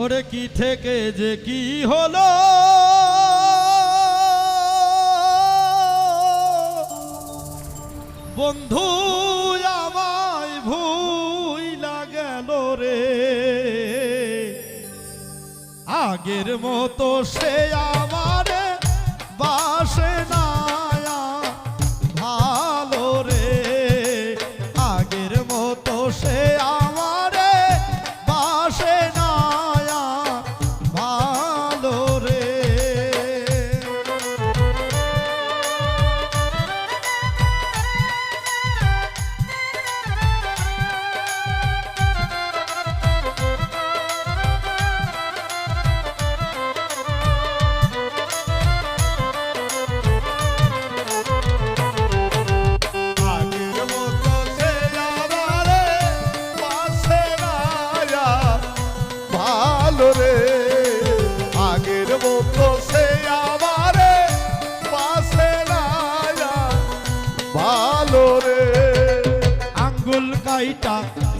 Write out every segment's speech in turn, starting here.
ওরে কি থেকে যে কি হলো? বন্ধু, আমায় ভুই গেল রে। আগের মতো সে আমার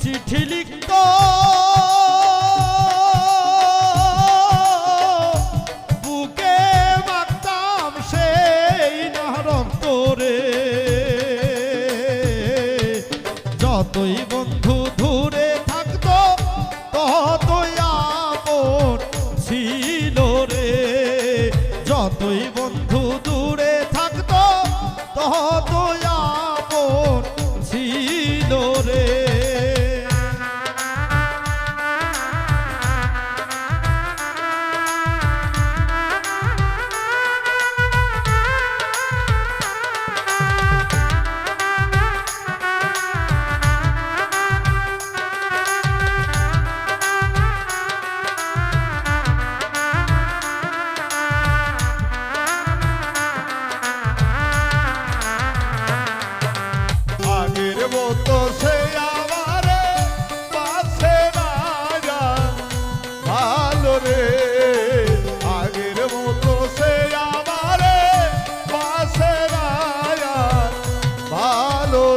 চিঠি লিখত। বুকে মাতাম সেই নারক তোরে যতই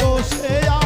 দোষে